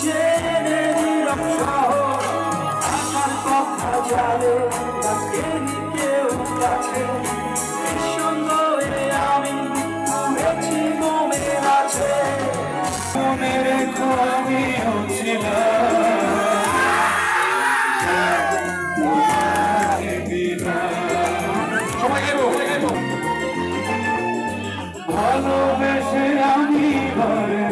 চেনে নীরব শহর। আকার কথা জানে কেনি কেউ কাছে। আমি আছে মনে রেখো আমিও ভালোবেসে আমি বারবার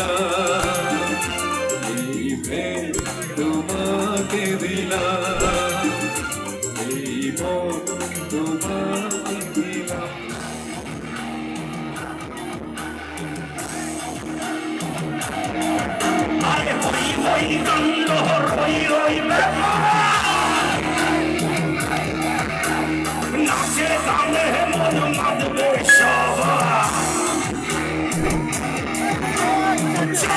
দিলাম এই প্রেম তোমাকে দিলাম এই মন তোমাকে দিলাম আরে হই হই দণ্ড হই হই নাচে গানে মন মাধবে সবাই